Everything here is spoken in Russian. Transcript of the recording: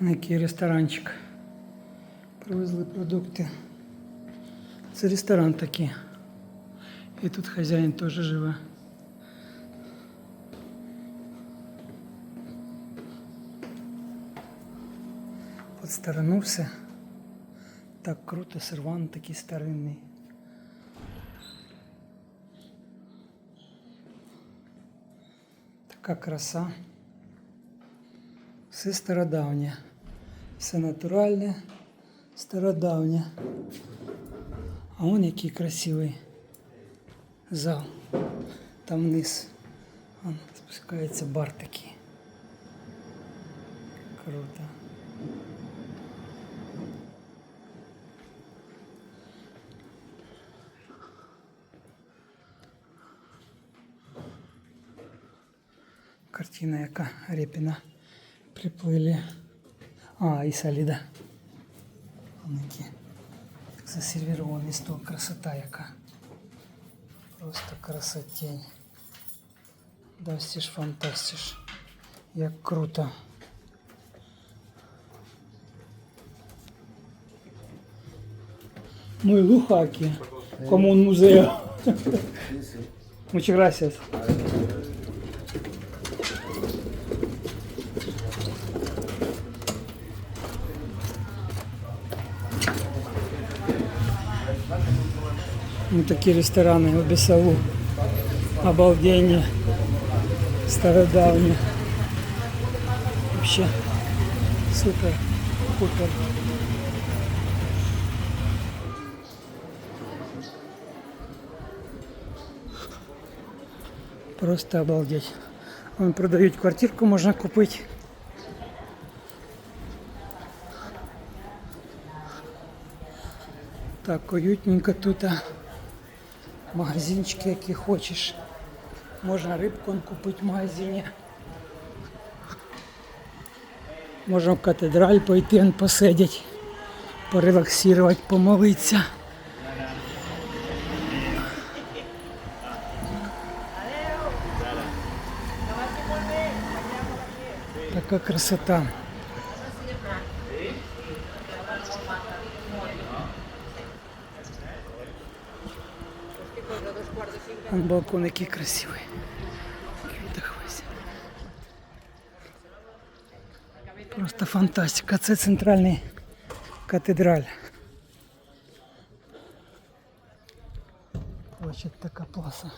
На який ресторанчик. Привезли продукти. Це ресторан такий. І тут живе. От сторону все. Так круто, сервант такий старинний. Така краса. Все стародавнє. Все натуральне, стародавнє. А он який красивий зал. Там вниз. Вон спускається бар такий. Круто. Картина яка Репіна приплили. А, і Саліда. Вон які засервірований стол. Красота яка. Просто красотень. Дастиш, фантастиш. Як круто. Ну и лухаки. Комун музею. Muchas gracias. Ну, такие рестораны в Бесаву. Обалдение. Стародавние. Вообще супер. Супер. Просто обалдеть. Вон продают квартирку, можно купить. Так, уютненько тут. а. Магазинчики, які хочеш. Можна рибку купити в магазині. Можна в катедраль пойти посидіти, порелаксувати, помолитися. Така красота. Вон балкон який красивий. Просто фантастика. Это центральный катедраль. Очень такая пласа.